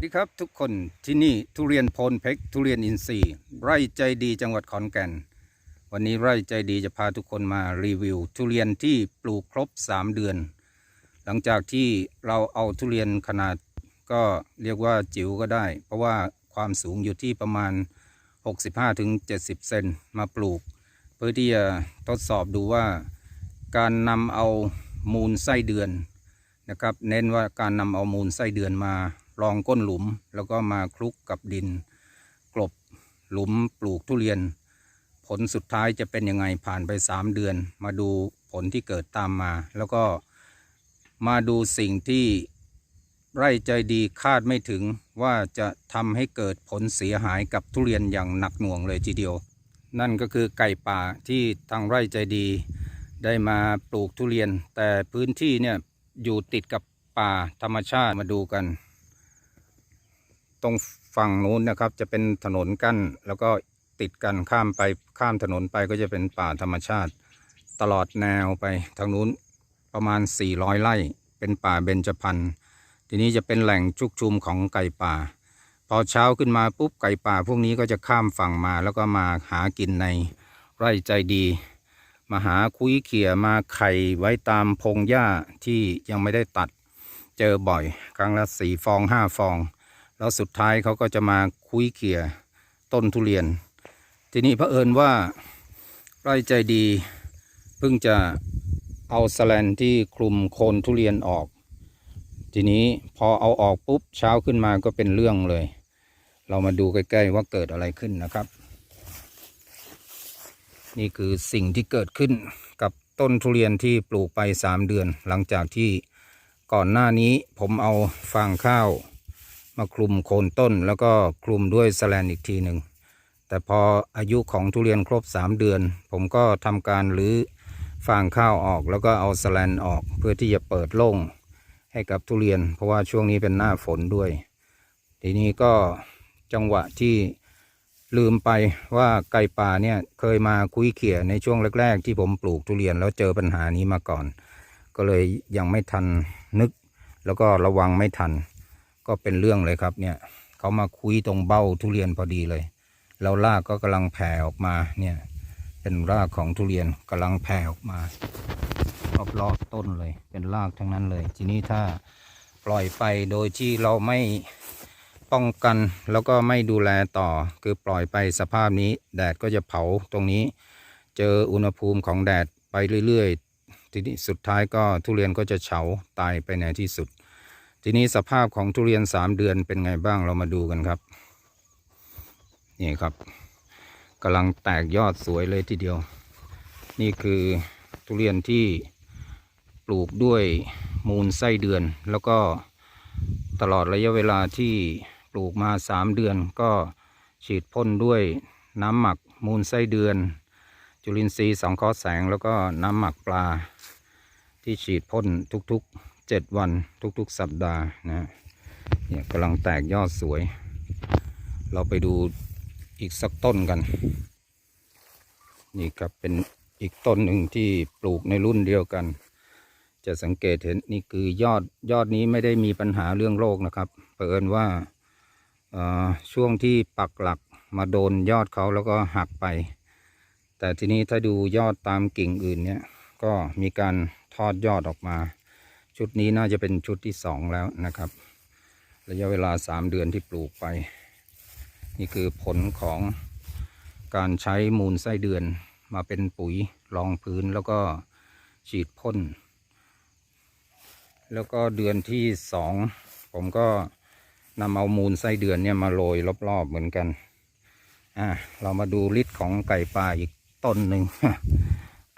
สวัสดีครับทุกคนที่นี่ทุเรียนโพนเพชรทุเรียนอินทรีย์ไร่ใจดีจังหวัดขอนแก่น วันนี้ไร่ใจดีจะพาทุกคนมารีวิว ทุเรียนที่ปลูกครบ 3 เดือน หลังจากที่เราเอาทุเรียนขนาดก็เรียกว่าจิ๋วก็ได้ เพราะว่าความสูงอยู่ที่ประมาณ 65-70 เซนมาปลูก เพื่อที่จะทดสอบดูว่า การนำเอามูลไส้เดือนนะครับ เน้นว่าการนำเอามูลไส้เดือนมา รองก้นหลุม แล้วก็มาคลุกกับดิน กลบหลุมปลูกทุเรียน ผลสุดท้ายจะเป็นยังไงผ่านไป 3 เดือน มาดูผลที่เกิดตามมา แล้วก็มาดูสิ่งที่ไร่ใจดีคาดไม่ถึงว่าจะทำให้เกิดผลเสียหายกับทุเรียนอย่างหนักหน่วงเลยทีเดียว นั่นก็คือไก่ป่าที่ทางไร่ใจดีได้มาปลูกทุเรียน แต่พื้นที่เนี่ยอยู่ติดกับป่าธรรมชาติมาดูกัน ตรงฝั่งนู้นนะครับ จะเป็นถนนกั้น แล้วก็ติดกันข้ามไปข้ามถนนไปก็จะเป็นป่าธรรมชาติ ตลอดแนวไปทางนู้นประมาณ 400 ไร่เป็นป่าเบญจพรรณทีนี้จะเป็นแหล่งชุกชุมของไก่ป่า พอเช้าขึ้นมาปุ๊บไก่ป่า พวกนี้ก็จะข้ามฝั่งมาแล้วก็มาหากินในไร่ใจดี มาหาคุยเขี่ยมาไข่ไว้ตามพงหญ้าที่ยังไม่ได้ตัด เจอบ่อย ครั้งละสี่ฟองห้าฟอง แล้วสุดท้ายเขาก็จะมาคุยเขี่ยต้นทุเรียน ทีนี้เอิญว่าไร่ใจดีเพิ่งจะเอาสแลนที่คลุมโคนทุเรียนออก ทีนี้พอเอาออกปุ๊บเช้าขึ้นมาก็เป็นเรื่องเลย เรามาดูใกล้ๆว่าเกิดอะไรขึ้นนะครับ นี่คือสิ่งที่เกิดขึ้นกับต้นทุเรียนที่ปลูกไป 3 เดือน หลังจากที่ก่อนหน้านี้ผมเอาฟางข้าว มาคลุมโคนต้นแล้วก็คลุมด้วยสแลนอีกทีหนึ่งแต่พออายุของทุเรียนครบ 3 เดือน ผมก็ทำการรื้อฟางข้าวออกแล้วก็เอาสแลนออกเพื่อที่จะเปิดโล่งให้กับทุเรียน เพราะว่าช่วงนี้เป็นหน้าฝนด้วย ทีนี้ก็จังหวะที่ลืมไปว่าไก่ป่าเนี่ยเคยมาคุยเขี่ยในช่วงแรก ๆ ที่ผมปลูกทุเรียนแล้วเจอปัญหานี้มาก่อน ก็เลยยังไม่ทันนึก แล้วก็ระวังไม่ทัน ก็เป็นเรื่องเลยครับเนี่ยเขามาคุยตรงเบ้าทุเรียนพอดีเลยแล้วรากก็กำลังแผ่ออกมาเนี่ยเป็นรากของทุเรียนกำลังแผ่ออกมารอบๆต้นเลย เป็นรากทั้งนั้นเลย ทีนี้ถ้าปล่อยไปโดยที่เราไม่ป้องกันแล้วก็ไม่ดูแลต่อ คือปล่อยไปสภาพนี้แดดก็จะเผาตรงนี้ เจออุณหภูมิของแดดไปเรื่อยๆทีนี้สุดท้ายก็ทุเรียนก็จะเฉาตายไปในที่สุด ทีนี้สภาพของทุเรียนสามเดือนเป็นไงบ้างเรามาดูกันครับ นี่ครับกำลังแตกยอดสวยเลยทีเดียว นี่คือทุเรียนที่ปลูกด้วยมูลไส้เดือน แล้วก็ตลอดระยะเวลาที่ปลูกมา3เดือน ก็ฉีดพ่นด้วยน้ำหมักมูลไส้เดือน จุลินทรีย์สังเคราะห์แสงแล้วก็น้ำหมักปลาที่ฉีดพ่นทุกๆ 7 วันทุกๆ สัปดาห์นะเนี่ยกำลังแตกยอดสวย เราไปดูอีกสักต้นกัน นี่ครับเป็นอีกต้นหนึ่งที่ปลูกในรุ่นเดียวกัน จะสังเกตเห็นนี่คือยอดยอดนี้ไม่ได้มีปัญหาเรื่องโรคนะครับเผอิญว่าช่วงที่ปักหลักมาโดนยอดเขาแล้วก็หักไป แต่ทีนี้ถ้าดูยอดตามกิ่งอื่นเนี่ยก็มีการทอดยอดออกมา ชุดนี้น่าจะเป็นชุดที่สองแล้วนะครับ ระยะเวลาสามเดือนที่ปลูกไป นี่คือผลของการใช้มูลไส้เดือนมาเป็นปุ๋ยรองพื้นแล้วก็ฉีดพ่น แล้วก็เดือนที่สองผมก็นำเอามูลไส้เดือนเนี่ยมาโรยรอบๆเหมือนกัน อะเรามาดูฤทธิ์ของไก่ป่าอีกต้นหนึ่ง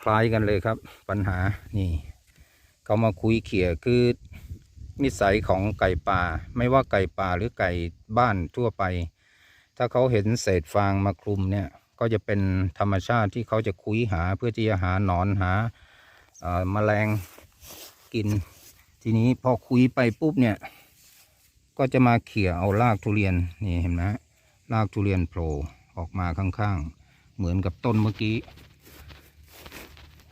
คล้ายกันเลยครับ ปัญหานี่ เขามาคุยเขี่ยคือนิสัยของไก่ป่า ไม่ว่าไก่ป่าหรือไก่บ้านทั่วไป ถ้าเขาเห็นเศษฟางมาคลุมเนี่ย ก็จะเป็นธรรมชาติที่เขาจะคุยหาเพื่อที่จะหาหนอนหาแมลงกิน ทีนี้พอคุยไปปุ๊บเนี่ย ก็จะมาเขี่ยเอารากทุเรียนนี่เห็นไหมฮะรากทุเรียนโผล่ออกมาข้างๆ เหมือนกับต้นเมื่อกี้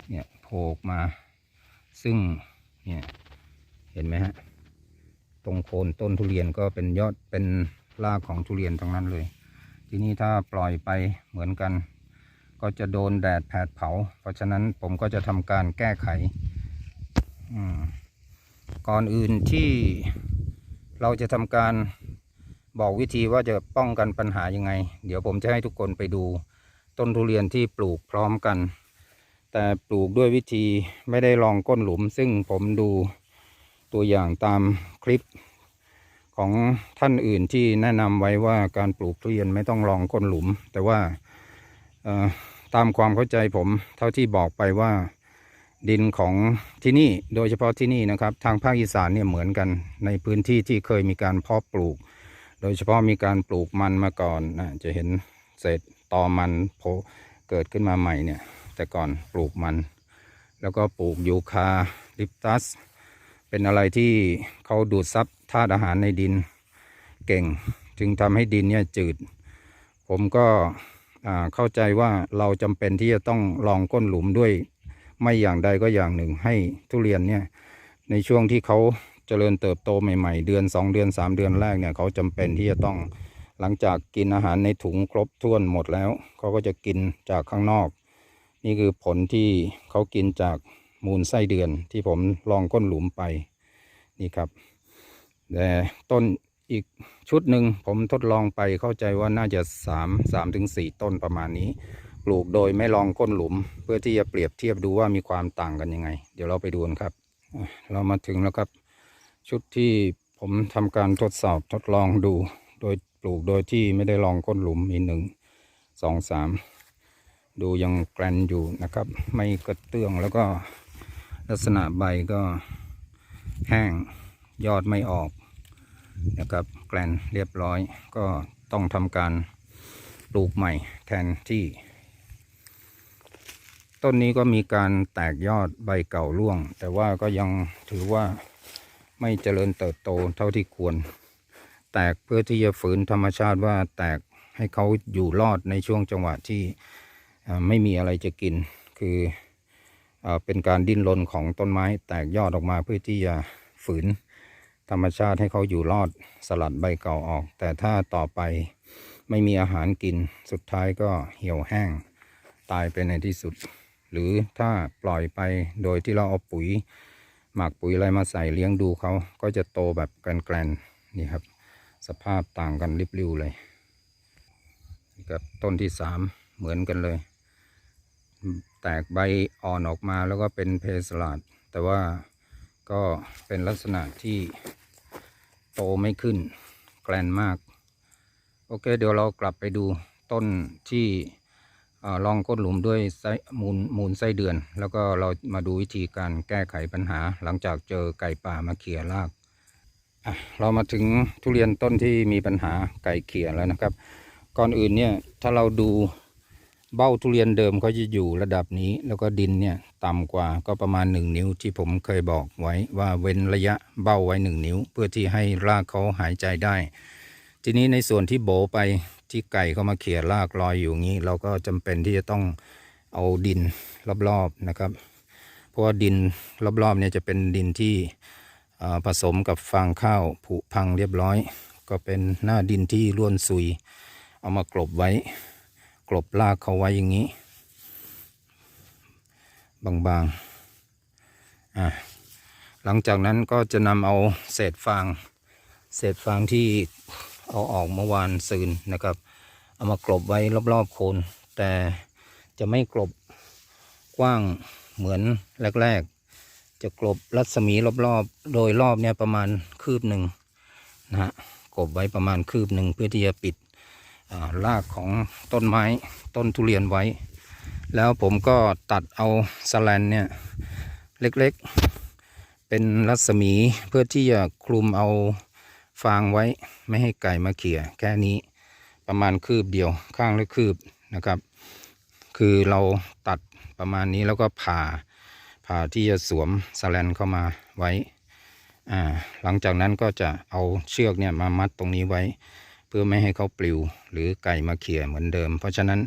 เนี่ยโผล่ออกมา ซึ่ง เนี่ยเห็นไหมฮะตรงโคนต้นทุเรียนก็เป็นยอดเป็นรากของทุเรียนทั้งนั้นเลย ทีนี้ถ้าปล่อยไปเหมือนกัน ก็จะโดนแดดแผดเผา เพราะฉะนั้นผมก็จะทำการแก้ไขอืมก่อนอื่นที่เราจะทำการบอกวิธีว่าจะป้องกันปัญหายังไง เดี๋ยวผมจะให้ทุกคนไปดูต้นทุเรียนที่ปลูกพร้อมกัน แต่ปลูกด้วยวิธีไม่ได้ลองก้นหลุม ซึ่งผมดูตัวอย่างตามคลิปของท่านอื่นที่แนะนำไว้ว่าการปลูกทุเรียนไม่ต้องลองก้นหลุม แต่ว่าตามความเข้าใจผมเท่าที่บอกไปว่าดินของที่นี่โดยเฉพาะที่นี่นะครับ ทางภาคอีสานเนี่ยเหมือนกันในพื้นที่ที่เคยมีการเพาะปลูก โดยเฉพาะมีการปลูกมันมาก่อนนะจะเห็นเศษตอมันโผล่เกิดขึ้นมาใหม่เนี่ย แต่ก่อนปลูกมัน แล้วก็ปลูกยูคาลิปตัส เป็นอะไรที่เขาดูดซับธาตุอาหารในดินเก่ง จึงทำให้ดินเนี่ยจืด ผมก็เข้าใจว่าเราจำเป็นที่จะต้องลองก้นหลุมด้วย ไม่อย่างใดก็อย่างหนึ่งให้ทุเรียนเนี่ยในช่วงที่เขาเจริญเติบโตใหม่ๆ เดือน 2 เดือน 3 เดือนแรกเนี่ยเขาจำเป็นที่จะต้องหลังจากกินอาหารในถุงครบถ้วนหมดแล้ว เขาก็จะกินจากข้างนอก นี่คือผลที่เขากินจากมูลไส้เดือนที่ผมลองก้นหลุมไปนี่ครับ แต่ต้นอีกชุดหนึ่งผมทดลองไปเข้าใจว่าน่าจะสามสามถึงสี่ต้นประมาณนี้ ปลูกโดยไม่ลองก้นหลุม เพื่อที่จะเปรียบเทียบดูว่ามีความต่างกันยังไง เดี๋ยวเราไปดูกันครับ เรามาถึงแล้วครับ ชุดที่ผมทำการทดสอบทดลองดู โดยปลูกโดยที่ไม่ได้ลองก้นหลุมมีหนึ่งสองสาม ดูยังแกรนอยู่นะครับ ไม่กระเตื้องแล้วก็ลักษณะใบก็แห้งยอดไม่ออกนะครับแกรนเรียบร้อยก็ต้องทำการปลูกใหม่แทนที่ ต้นนี้ก็มีการแตกยอดใบเก่าร่วง แต่ว่าก็ยังถือว่าไม่เจริญเติบโตเท่าที่ควร แตกเพื่อที่จะฝืนธรรมชาติว่าแตกให้เขาอยู่รอดในช่วงจังหวะที่ ไม่มีอะไรจะกิน คือเอเป็นการดิ้นรนของต้นไม้แตกยอดออกมาเพื่อที่จะฝืนธรรมชาติให้เขาอยู่รอดสลัดใบเก่าออก แต่ถ้าต่อไปไม่มีอาหารกินสุดท้ายก็เหี่ยวแห้งตายไปในที่สุด หรือถ้าปล่อยไปโดยที่เราเอาปุ๋ย หมักปุ๋ยอะไรมาใส่เลี้ยงดูเขาก็จะโตแบบแกรนๆนี่ครับ สภาพต่างกันริบริวเลยนี่ครับต้นที่สามเหมือนกันเลย แตกใบอ่อนออกมาแล้วก็เป็นเพสลาด แต่ว่าก็เป็นลักษณะที่โตไม่ขึ้น แกรนมาก โอเค เดี๋ยวเรากลับไปดูต้นที่ลองก้นหลุมด้วยมูลมูลไส้เดือน แล้วก็เรามาดูวิธีการแก้ไขปัญหา หลังจากเจอไก่ป่ามาเขี่ยรากเรามาถึงทุเรียนต้นที่มีปัญหาไก่เขี่ยแล้วนะครับ ก่อนอื่นเนี่ยถ้าเราดู เบ้าทุเรียนเดิมเขาจะอยู่ระดับนี้ แล้วก็ดินเนี่ยต่ำกว่าก็ประมาณหนึ่งนิ้วที่ผมเคยบอกไว้ว่าเว้นระยะเบ้าไว้หนึ่งนิ้ว เพื่อที่ให้รากเขาหายใจได้ ทีนี้ในส่วนที่โบไปที่ไก่เขามาเขี่ยรากลอยอยู่งี้ เราก็จำเป็นที่จะต้องเอาดินรอบๆนะครับ เพราะว่าดินรอบๆเนี่ยจะเป็นดินที่ผสมกับฟางข้าวผุพังเรียบร้อย ก็เป็นหน้าดินที่ร่วนซุย เอามากลบไว้ กลบรากเขาไว้อย่างนี้ บางๆอะหลังจากนั้นก็จะนำเอาเศษฟางเศษฟางที่เอาออกเมื่อวานซืนนะครับ เอามากลบไว้รอบๆโคน แต่จะไม่กลบกว้างเหมือนแรกๆ จะกลบรัศมีรอบๆ โดยรอบเนี่ยประมาณคืบหนึ่งนะฮะกลบไว้ประมาณคืบหนึ่งเพื่อที่จะปิด รากของต้นไม้ต้นทุเรียนไว้ แล้วผมก็ตัดเอาสแลนเนี่ยเล็กๆ เป็นรัศมีเพื่อที่จะคลุมเอาฟางไว้ไม่ให้ไก่มาเขี่ยแค่นี้ประมาณคืบเดียวข้างละคืบนะครับ คือเราตัดประมาณนี้แล้วก็ผ่าผ่าที่จะสวมสแลนเข้ามาไว้หลังจากนั้นก็จะเอาเชือกเนี่ยมามัดตรงนี้ไว้ เพื่อไม่ให้เขาปลิว หรือไก่มาเขี่ยเหมือนเดิม เพราะฉะนั้น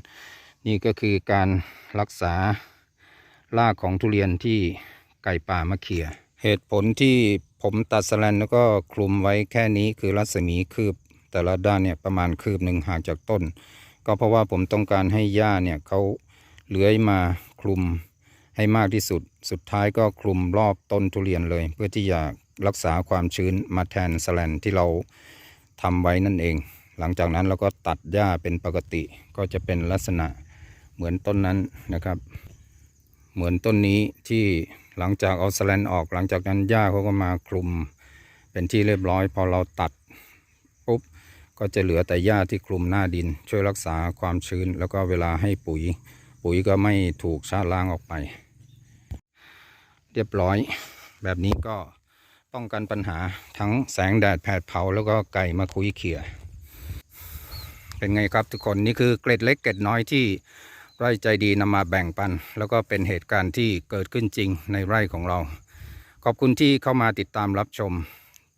นี่ก็คือการรักษารากของทุเรียนที่ไก่ป่ามาเขี่ย เหตุผลที่ผมตัดสแลนแล้วก็คลุมไว้แค่นี้คือรัศมีคืบ แต่ละด้านเนี่ยประมาณคืบหนึ่งห่างจากต้น ก็เพราะว่าผมต้องการให้หญ้าเนี่ยเขาเลื้อยมาคลุมให้มากที่สุด สุดท้ายก็คลุมรอบต้นทุเรียนเลย เพื่อที่จะรักษาความชื้นมาแทนสแลนที่เรา ทำไว้นั่นเอง หลังจากนั้นเราก็ตัดหญ้าเป็นปกติ ก็จะเป็นลักษณะเหมือนต้นนั้นนะครับ เหมือนต้นนี้ที่หลังจากเอาสแลนออก หลังจากนั้นหญ้าเขาก็มาคลุม เป็นที่เรียบร้อย พอเราตัดปุ๊บก็จะเหลือแต่หญ้าที่คลุมหน้าดิน ช่วยรักษาความชื้น แล้วก็เวลาให้ปุ๋ย ปุ๋ยก็ไม่ถูกชาล้างออกไป เรียบร้อย แบบนี้ก็ ป้องกันปัญหาทั้งแสงแดดแผดเผาแล้วก็ไก่มาคุยเขี่ยเป็นไงครับทุกคนนี่คือเกร็ดเล็กเกร็ดน้อยที่ไร่ใจดีนำมาแบ่งปัน แล้วก็เป็นเหตุการณ์ที่เกิดขึ้นจริงในไร่ของเรา ขอบคุณที่เข้ามาติดตามรับชม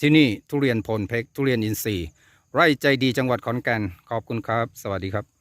ที่นี่ทุเรียนพลเพกทุเรียนอินทรีย์ไร่ใจดีจังหวัดขอนแก่นขอบคุณครับ สวัสดีครับ